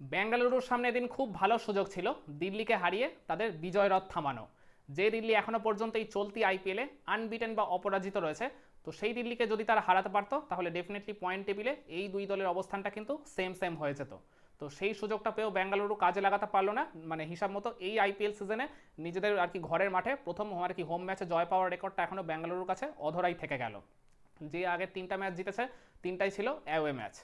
বেঙ্গালুরুর সামনে এদিন খুব ভালো সুযোগ ছিল, দিল্লিকে হারিয়ে তাদের বিজয় রথ থামানো। যে দিল্লি এখনও পর্যন্ত এই চলতি আইপিএলে আনবিটেন বা অপরাজিত রয়েছে, তো সেই দিল্লিকে যদি তারা হারাতে পারতো, তাহলে ডেফিনেটলি পয়েন্ট টেবিলে এই দুই দলের অবস্থানটা কিন্তু সেম সেম হয়ে যেত। তো সেই সুযোগটা পেয়েও বেঙ্গালুরু কাজে লাগাতে পারল না মানে হিসাব মতো এই আইপিএল সিজনে নিজেদের আর কি ঘরের মাঠে প্রথম আর কি হোম ম্যাচে জয় পাওয়ার রেকর্ডটা এখনও বেঙ্গালুরুর কাছে অধরাই থেকে গেল। যে আগের তিনটা ম্যাচ জিতেছে, তিনটাই ছিল অ্যাওয়ে ম্যাচ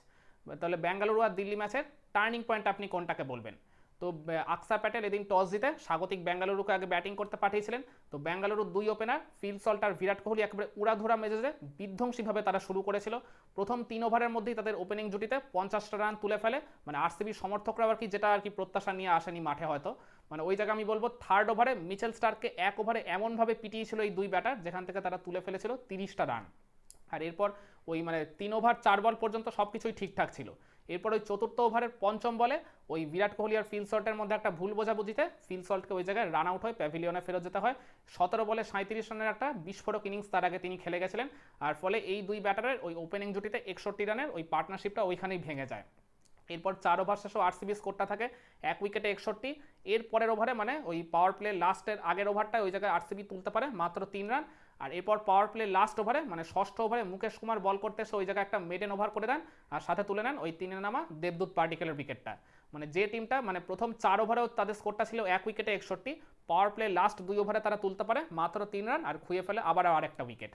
তাহলে বেঙ্গালুরু আর দিল্লি ম্যাচের টার্নিং পয়েন্ট আপনি কোনটাকে বলবেন? তো আকসা প্যাটেল এদিন টস জিতে স্বাগতিক বেঙ্গালুরুকে আগে ব্যাটিং করতে পাঠিয়েছিলেন। তো বেঙ্গালুরুর দুই ওপেনার ফিল সল্ট আর বিরাট কোহলি একেবারে উড়াধুরা মেজাজে বিধ্বংসীভাবে তারা শুরু করেছিল। প্রথম তিন ওভারের মধ্যেই তাদের ওপেনিং জুটিতে পঞ্চাশটা রান তুলে ফেলে। মানে আরসিবির সমর্থকরা আর কি যেটা আর কি প্রত্যাশা নিয়ে আসেনি মাঠে হয়তো। মানে ওই জায়গায় আমি বলব থার্ড ওভারে মিচেল স্টারকে এক ওভারে এমনভাবে পিটিয়েছিল এই দুই ব্যাটার যেখান থেকে তারা তুলে ফেলেছিল তিরিশটা রান আর এরপর ওই মানে তিন ওভার, চার বল পর্যন্ত সব কিছুই ঠিকঠাক ছিল। এরপর ওই চতুর্থ ওভারের পঞ্চম বলে ওই বিরাট কোহলি আর ফিল মধ্যে একটা ভুল বোঝাবুঝিতে ফিল ওই জায়গায় রান আউট হয়ে প্যাভিলিয়নে ফেরত যেতে হয়। সতেরো বলে সাঁত্রিশ রানের একটা বিস্ফোরক ইনিংস তার আগে তিনি খেলে গেছিলেন। আর ফলে এই দুই ব্যাটারের ওই ওপেনিং জুটিতে একষট্টি রানের ওই পার্টনারশিপটা ওইখানেই ভেঙে যায়। এরপর চার ওভার শেষেও আরসিবি স্কোরটা থাকে এক উইকেটে একষট্টি। এর পরের ওভারে মানে ওই পাওয়ার প্লে লাস্টের আগের ওভারটায় ওই জায়গায় আরসিবি তুলতে পারে মাত্র তিন রান আর এরপর পাওয়ার প্লে লাস্ট ওভারে মানে ষষ্ঠ ওভারে মুকেশ কুমার বল করতে এসে ওই জায়গায় একটা মেডেন ওভার করে দেন। আর সাথে তুলে নেন ওই তিনে নামা দেবদূত পার্টিকেলের উইকেটটা মানে যে টিমটা মানে প্রথম চার ওভারেও তাদের স্কোরটা ছিল এক উইকেটে একষট্টি। পাওয়ার প্লে লাস্ট দুই ওভারে তারা তুলতে পারে, মাত্র তিন রান আর খুঁয়ে ফেলে আবার আরেকটা উইকেট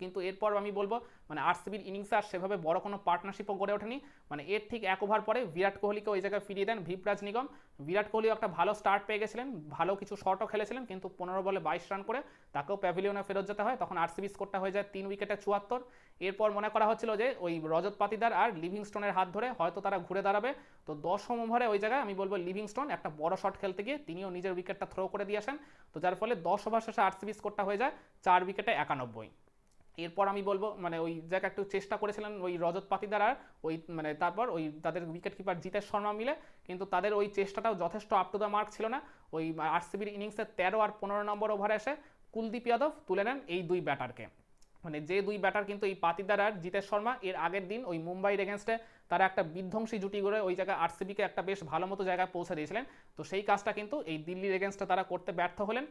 কিন্তু এরপর আমি বলব মানে আরসিবির ইনিংসে আর সেভাবে বড় কোনো পার্টনারশিপও গড়ে ওঠেনি। মানে এর ঠিক এক ওভার পরে বিরাট কোহলিকে ওই জায়গায় ফিরিয়ে দেন ভিপরাজ নিগম। বিরাট কোহলিও একটা ভালো স্টার্ট পেয়ে গেছিলেন, ভালো কিছু শটও খেলেছিলেন, কিন্তু পনেরো বলে বাইশ রান করে তাকেও প্যাভিলিয়নে ফেরত যেতে হয়। তখন আরসিবি স্কোরটা হয়ে যায় তিন উইকেটে চুয়াত্তর। এরপর মনে করা হচ্ছিল যে ওই রজত পাতিদার আর লিভিংস্টোনের হাত ধরে হয়তো তারা ঘুরে দাঁড়াবে। তো দশম ওভারে ওই জায়গায় আমি বলব লিভিংস্টোন একটা বড় শট খেলতে গিয়ে তিনিও নিজের উইকেটটা থ্রো করে দিয়ে আসেন। তো যার ফলে দশ ওভার শেষে আরসিবি স্কোরটা হয়ে যায় চার উইকেটে একানব্বই। এরপর আমি বলব মানে ওই জায়গায় একটু চেষ্টা করেছিলেন ওই রজত পাতিদার আর, ওই মানে তারপর ওই তাদের উইকেট কিপার জিতেশ শর্মা মিলে, কিন্তু তাদের ওই চেষ্টাটাও যথেষ্ট আপ টু দ্য মার্ক ছিল না। ওই আরসিবির ইনিংসের তেরো আর পনেরো নম্বর ওভারে এসে কুলদীপ যাদব তুলে নেন এই দুই ব্যাটারকে মানে যে দুই ব্যাটার কিন্তু এই পাতিদার আর জিতেশ শর্মা, এর আগের দিন ওই মুম্বাইয়ের এগেনস্টে তারা একটা বিধ্বংসী জুটি করে ওই জায়গায় আরসিবিকে একটা বেশ ভালো মতো জায়গায় পৌঁছে দিয়েছিলেন। তো সেই কাজটা কিন্তু এই দিল্লির এগেনস্টে তারা করতে ব্যর্থ হলেন।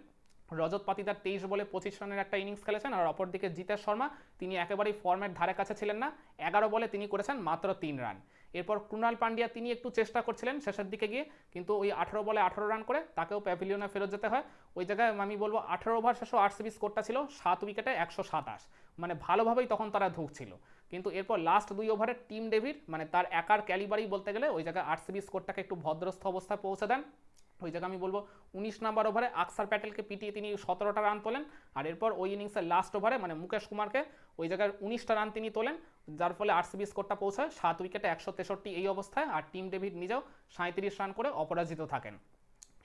রজত পাতিদার তেইশ বলে পঁচিশ রানের একটা ইনিংস খেলেছেন আর অপরদিকে জিতেশ শর্মা, তিনি একেবারেই ফর্মের ধারে কাছে ছিলেন না, এগারো বলে তিনি করেছেন মাত্র তিন রান। এরপর কুণাল পান্ডিয়া তিনি একটু চেষ্টা করছিলেন শেষের দিকে গিয়ে, কিন্তু ওই আঠারো বলে আঠারো রান করে তাকেও প্যাভিলিয়নে ফেরত যেতে হয়। ওই জায়গায় আমি বলব আঠারো ওভার শেষও আরসিবি স্কোরটা ছিল সাত উইকেটে একশো সাতাশ। মানে ভালোভাবেই তখন তারা ধুকছিল। কিন্তু এরপর লাস্ট দুই ওভারে টিম ডেভিড মানে তার একার ক্যালিবারই বলতে গেলে ওই জায়গায় আরসিবি স্কোরটাকে একটু ভদ্রস্থ অবস্থায় পৌঁছে দেন। ওই জায়গায় আমি বলব উনিশ নাম্বার ওভারে আকসার প্যাটেলকে পিটিয়ে তিনি সতেরোটা রান তোলেন, আর এরপর ওই ইনিংসের লাস্ট ওভারে মানে মুকেশ কুমারকে ওই জায়গায় উনিশটা রান তিনি তোলেন, যার ফলে আরসিবি স্কোরটা পৌঁছায় সাত উইকেটে একশো তেষট্টি এই অবস্থায়, আর টিম ডেভিড নিজেও সাঁত্রিশ রান করে অপরাজিত থাকেন।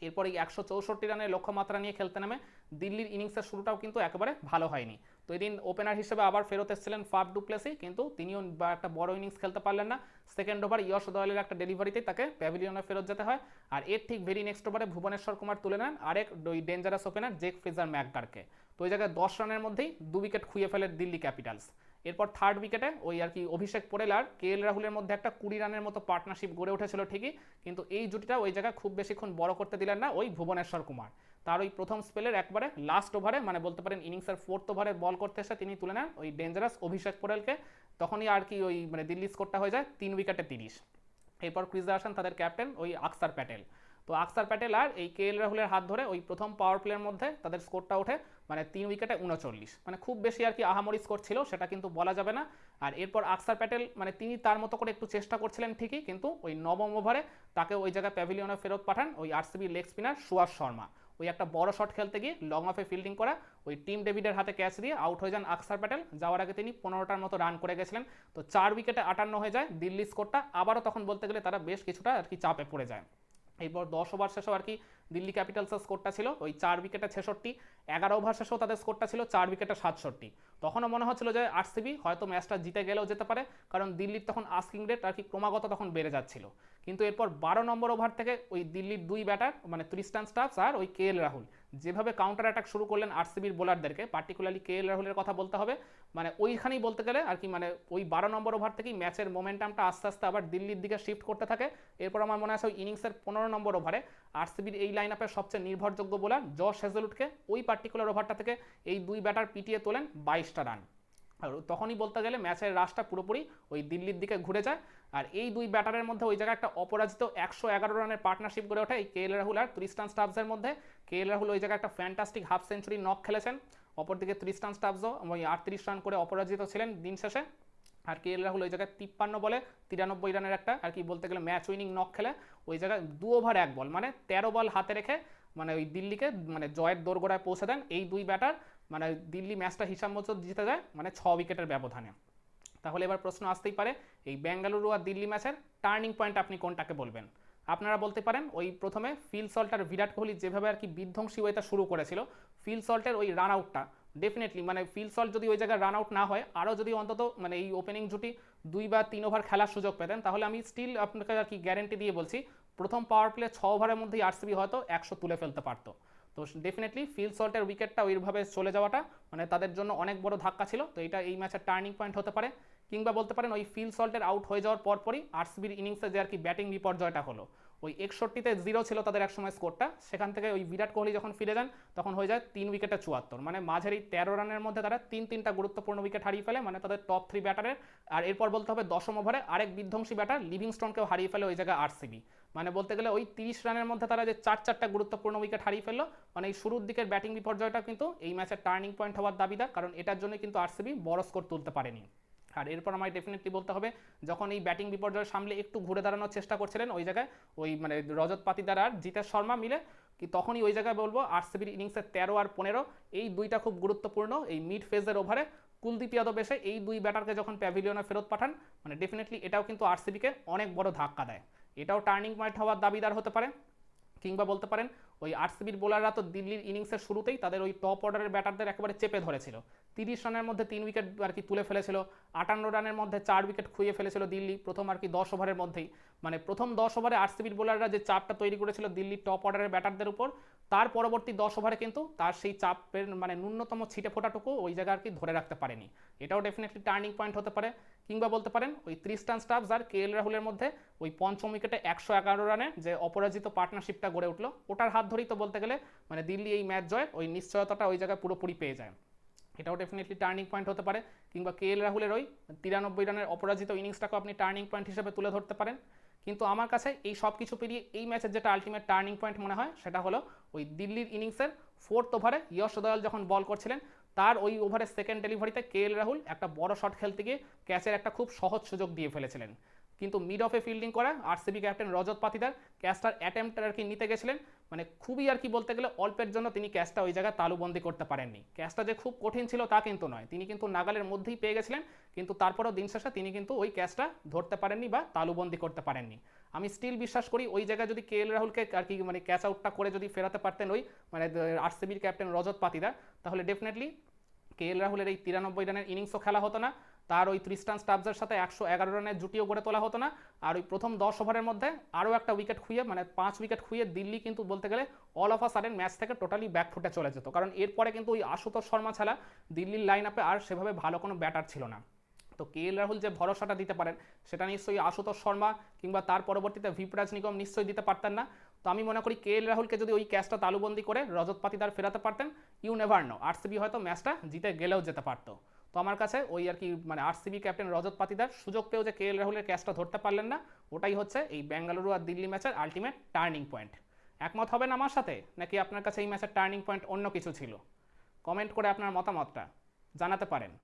এরপর এই একশো চৌষট্টি রানের লক্ষ্যমাত্রা নিয়ে খেলতে নামে দিল্লির ইনিংসের শুরুটাও কিন্তু একেবারে ভালো হয়নি। তো এদিন ওপেনার হিসেবে আবার ফেরত এসেছিলেন ফাফ ডুপ্লেসি, কিন্তু তিনিও একটা বড় ইনিংস খেলতে পারলেন না। সেকেন্ড ওভার ইয়শ দয়ালের একটা ডেলিভারিতে তাকে প্যাভিলিয়নে ফেরত যেতে হয়। আর এর ঠিক ভেরি নেক্সট ওভারে ভুবনেশ্বর কুমার তুলে নেন আরেক ওই ডেঞ্জারাস ওপেনার জেক ফ্রিজার ম্যাকগারকে তো ওই জায়গায় দশ রানের মধ্যেই দু উইকেট খুঁয়ে ফেলে দিল্লি ক্যাপিটালস এরপর থার্ড উইকেটে ওই আর কি অভিষেক পোরেল আর কে এল রাহুলের মধ্যে একটা কুড়ি রানের মতো পার্টনারশিপ গড়ে উঠেছিল ঠিকই, কিন্তু এই জুটিটা ওই জায়গায় খুব বেশিক্ষণ বড় করতে দিলেন না ওই ভুবনেশ্বর কুমার। তার ওই প্রথম স্পেলের একবারে লাস্ট ওভারে মানে বলতে পারেন ইনিংসের ফোর্থ ওভারে বল করতে এসে তিনি তুলে নেন ওই ডেঞ্জারাস অভিষেক পোরেলকে তখনই আর কি ওই মানে দিল্লি স্কোরটা হয়ে যায় তিন উইকেটে তিরিশ। এরপর ক্রিজে আসেন তাদের ক্যাপ্টেন ওই আকসার প্যাটেল। তো আকসার প্যাটেল আর এই কে এল রাহুলের হাত ধরে ওই প্রথম পাওয়ার প্লের মধ্যে তাদের স্কোরটা ওঠে মানে তিন উইকেটে উনচল্লিশ। মানে খুব বেশি আর কি আহামরি স্কোর ছিল, সেটা কিন্তু বলা যাবে না। আর এরপর আকসার প্যাটেল মানে তিনি তার মতো করে একটু চেষ্টা করছিলেন ঠিকই, কিন্তু ওই নবম ওভারে তাকে ওই জায়গায় প্যাভিলিয়নে ফেরত পাঠান ওই RCB leg spinner Suyash Sharma. ওই একটা বড় শট খেলতে গিয়ে লং অফে ফিল্ডিং করা ওই টিম ডেভিডের হাতে ক্যাচ দিয়ে আউট হয়ে যান আকসার প্যাটেল। যাওয়ার আগে তিনি পনেরোটার মতো রান করে গেছিলেন। তো চার উইকেটে আটান্ন হয়ে যায় দিল্লি স্কোরটা আবারও তখন বলতে গেলে তারা বেশ কিছুটা আর কি চাপে পড়ে যায়। এরপর দশ ওভার শেষেও আর কি দিল্লি ক্যাপিটালসের স্কোরটা ছিল? ওই চার উইকেটে ছেষট্টি, এগারো ওভার শেষেও তাদের স্কোরটা ছিল চার উইকেটে সাতষট্টি। তখনও মনে হচ্ছিল যে আরসিবি হয়তো ম্যাচটা জিতে গেলেও যেতে পারে, কারণ দিল্লির তখন আস্কিং রেট আর কি ক্রমাগত তখন বেড়ে যাচ্ছিল। কিন্তু এরপর বারো নম্বর ওভার থেকে ওই দিল্লির দুই ব্যাটার মানে ত্রিস্টান স্টাফস আর ওই কে রাহুল যেভাবে কাউন্টার অ্যাটাক শুরু করলেন আরসিবির বোলারদেরকে পার্টিকুলারলি কে এল রাহুলের কথা বলতে হবে। মানে ওইখানেই বলতে গেলে আর কি মানে ওই বারো নম্বর ওভার থেকেই ম্যাচের মোমেন্টামটা আস্তে আস্তে আবার দিল্লির দিকে শিফট করতে থাকে। এরপর আমার মনে আছে ওই ইনিংসের পনেরো নম্বর ওভারে আরসিবির এই লাইন আপের সবচেয়ে নির্ভরযোগ্য বোলার জশ হেজেলুটকে ওই পার্টিকুলার ওভারটা থেকে এই দুই ব্যাটার পিটিয়ে তোলেন বাইশটা রান তখনই বলতে গেলে ম্যাচের রাশটা পুরোপুরি ওই দিল্লির দিকে ঘুরে যায়। আর এই দুই ব্যাটারের মধ্যে ওই জায়গায় একটা অপরাজিত একশো এগারো রানের পার্টনারশিপ গড়ে ওঠে এই কে এল রাহুল আর ত্রিস্টান স্টাফসের মধ্যে। কে এল রাহুল ওই জায়গায় একটা ফ্যান্টাস্টিক হাফ সেঞ্চুরি নক খেলেছেন। অপরদিকে ত্রিস্টান স্টাফসও ওই আটত্রিশ রান করে অপরাজিত ছিলেন দিন শেষে। আর কে এল রাহুল ওই জায়গায় তিপ্পান্ন বলে তিরানব্বই রানের একটা আর কি বলতে গেলে ম্যাচ উইনিং নক খেলে। ওই জায়গায় দু ওভার এক বল মানে তেরো বল হাতে রেখে মানে ওই দিল্লিকে মানে জয়ের দোরগোড়ায় পৌঁছে দেন এই দুই ব্যাটার মানে দিল্লি ম্যাচটা হিসাব মতো জিতে যায় মানে ছ উইকেটের ব্যবধানে। তাহলে এবার প্রশ্ন আসতেই পারে, এই বেঙ্গালুরু আর দিল্লি ম্যাচের টার্নিং পয়েন্ট আপনি কোনটাকে বলবেন? আপনারা বলতে পারেন, ওই প্রথমে ফিল সল্ট আর বিরাট কোহলি যেভাবে আর কি বিধ্বংসী ওয়েতে শুরু করেছিল, ফিল সল্টের ওই রান আউটটা ডেফিনেটলি মানে ফিল সল্ট যদি ওই জায়গায় রান আউট না হয়, আরও যদি অন্তত মানে এই ওপেনিং জুটি দুই বা তিন ওভার খেলার সুযোগ পেতেন, তাহলে আমি স্টিল আপনাকে আর কি গ্যারেন্টি দিয়ে বলছি, প্রথম পাওয়ার প্লে ছ ওভারের মধ্যেই আরসিবি হয়তো একশো তুলে ফেলতে পারতো। তো ডেফিনেটলি ফিল সল্টের উইকেটটা ওইভাবে চলে যাওয়াটা মানে তাদের জন্য অনেক বড় ধাক্কা ছিল। তো এটা এই ম্যাচের টার্নিং পয়েন্ট হতে পারে। কিংবা বলতে পারেন ওই ফিল সল্টের আউট হয়ে যাওয়ার পরপরই আরসিবির ইনিংসে যে আর কি ব্যাটিং বিপর্যয়টা হলো। ওই একষট্টিতে জিরো ছিল তাদের একসময় স্কোরটা সেখান থেকে ওই বিরাট কোহলি যখন ফিরে যান, তখন হয়ে যায় তিন উইকেটে চুয়াত্তর। মানে মাঝের এই তেরো রানের মধ্যে তারা তিন তিনটা গুরুত্বপূর্ণ উইকেট হারিয়ে ফেলে। মানে তাদের টপ থ্রি ব্যাটারের আর এরপর বলতে হবে দশম ওভারে আরেক বিধ্বংসী ব্যাটার লিভিংস্টোনকেও হারিয়ে ফেলে ওই জায়গায় আরসিবি মানে বলতে গেলে ওই তিরিশ রানের মধ্যে তারা যে চার চারটা গুরুত্বপূর্ণ উইকেট হারিয়ে ফেলল মানে এই শুরুর দিকের ব্যাটিং বিপর্যয়টা কিন্তু এই ম্যাচের টার্নিং পয়েন্ট হওয়ার দাবিদার, কারণ এটার জন্য কিন্তু আরসিবি বড় স্কোর তুলতে পারেনি। আর এরপর আমায় ডেফিনেটলি বলতে হবে, যখন এই ব্যাটিং বিপর্যয় সামলে একটু ঘুরে দাঁড়ানোর চেষ্টা করছিলেন, ওই জায়গায় ওই মানে রজত পাতিদার আর জিতেশ শর্মা মিলে, কি তখনই ওই জায়গায় বলব আরসিবির ইনিংসের তেরো আর পনেরো, এই দুইটা খুব গুরুত্বপূর্ণ এই মিড ফেজের ওভারে কুলদীপ যাদব এসে এই দুই ব্যাটারকে যখন প্যাভিলিয়নে ফেরত পাঠান মানে ডেফিনেটলি এটাও কিন্তু আরসিবিকে অনেক বড় ধাক্কা দেয়। এটাও টার্নিং পয়েন্ট হওয়ার দাবিদার হতে পারে। কিংবা বলতে পারেন, ওই আরসিবির বোলাররা তো দিল্লির ইনিংসের শুরুতেই তাদের ওই টপ অর্ডারের ব্যাটারদের একেবারে চেপে ধরেছিল। তিরিশ রানের মধ্যে তিন উইকেট আর কি তুলে ফেলেছিল, আটান্ন রানের মধ্যে চার উইকেট খুঁয়ে ফেলেছিল দিল্লি, প্রথম আর কি দশ ওভারের মধ্যেই। মানে প্রথম দশ ওভারে আরসিবির বোলাররা যে চাপটা তৈরি করেছিল দিল্লির টপ অর্ডারের ব্যাটারদের উপর তার পরবর্তী দশ ওভারে কিন্তু তার সেই চাপের মানে ন্যূনতম ছিটে ফোটাটুকু ওই জায়গায় আর কি ধরে রাখতে পারেনি। এটাও ডেফিনেটলি টার্নিং পয়েন্ট হতে পারে। কিংবা বলতে পারেন, ওই ত্রিস্টান স্টাফস আর কে এল রাহুলের মধ্যে ওই পঞ্চম উইকেটে একশো এগারো রানে যে অপরাজিত পার্টনারশিপটা গড়ে উঠল, ওটার হাত ধরেই তো বলতে গেলে মানে দিল্লি এই ম্যাচ জয়ের ওই নিশ্চয়তাটা ওই জায়গায় পুরোপুরি পেয়ে যায়। এটাও ডেফিনেটলি টার্নিং পয়েন্ট হতে পারে। কিংবা কে এল রাহুলের ওই তিরানব্বই রানের অপরাজিত ইনিংসটাকেও আপনি টার্নিং পয়েন্ট হিসেবে তুলে ধরতে পারেন। কিন্তু আমার কাছে এই সব কিছু পেরিয়ে এই ম্যাচের যেটা আলটিমেট টার্নিং পয়েন্ট মনে হয়, সেটা হলো ওই দিল্লির ইনিংসের ফোর্থ ওভারে ইয়শ দয়াল যখন বল করছিলেন, তার ওই ওভারের সেকেন্ড ডেলিভারিতে কে রাহুল একটা বড় শট খেলতে গিয়ে ক্যাচের একটা খুব সহজ সুযোগ দিয়ে ফেলেছিলেন। কিন্তু মিড অফে ফিল্ডিং করা আরসিবি ক্যাপ্টেন রজত পাতিদার ক্যাচটার অ্যাটেম্পট আর কি নিতে গেছিলেন। মানে খুবই আর কি বলতে গেলে অল্পের জন্য তিনি ক্যাচটা ওই জায়গায় তালুবন্দি করতে পারেননি। ক্যাচটা যে খুব কঠিন ছিল তা কিন্তু নয়। তিনি কিন্তু নাগালের মধ্যেই পেয়ে গেছিলেন, কিন্তু তারপরও দিন শেষে তিনি কিন্তু ওই ক্যাচটা ধরতে পারেননি বা তালুবন্দি করতে পারেননি। আমি স্টিল বিশ্বাস করি ওই জায়গায় যদি কে এল রাহুলকে আর কি মানে ক্যাচ আউটটা করে যদি ফেরাতে পারতেন ওই মানে আরসিবির ক্যাপ্টেন রজত পাতিদার, তাহলে ডেফিনেটলি কে এল রাহুলের এই তিরানব্বই রানের ইনিংসও খেলা হতো না। তার ওই ত্রিস্টান স্টাফসের সাথে একশো এগারো রানের জুটিও গড়ে তোলা হতো না। আর ওই প্রথম দশ ওভারের মধ্যে আরও একটা উইকেট খুইয়ে মানে পাঁচ উইকেট খুইয়ে দিল্লি কিন্তু বলতে গেলে all of a sudden match থেকে টোটালি ব্যাকফুটে চলে যেত। কারণ এরপরে কিন্তু ওই আশুতোষ শর্মা ছাড়া দিল্লির লাইন আপে আর সেভাবে ভালো কোনো ব্যাটার ছিল না। তো কে এল রাহুল যে ভরসাটা দিতে পারেন, সেটা নিশ্চয়ই আশুতোষ শর্মা কিংবা তার পরবর্তীতে ভিপরাজ নিগম নিশ্চয়ই দিতে পারতেন না। তো আমি মনে করি কে এল রাহুলকে যদি ওই ক্যাচটা তালুবন্দি করে রজত পাতিদার ফেরাতে পারতেন ইউ নেভার নো আরসিবি হয়তো ম্যাচটা জিতে গেলেও যেতে পারতো। তো আমার কাছে ওই আর কি মানে আরসিবি ক্যাপ্টেন রজত পাতিদার সুযোগ পেয়েও যে কে এল রাহুলের ক্যাচটা ধরতে পারলেন না, ওটাই হচ্ছে এই বেঙ্গালুরু আর দিল্লি ম্যাচের আলটিমেট টার্নিং পয়েন্ট একমত হবেন আমার সাথে, নাকি আপনার কাছে এই ম্যাচের টার্নিং পয়েন্ট অন্য কিছু ছিল? কমেন্ট করে আপনার মতামতটা জানাতে পারেন।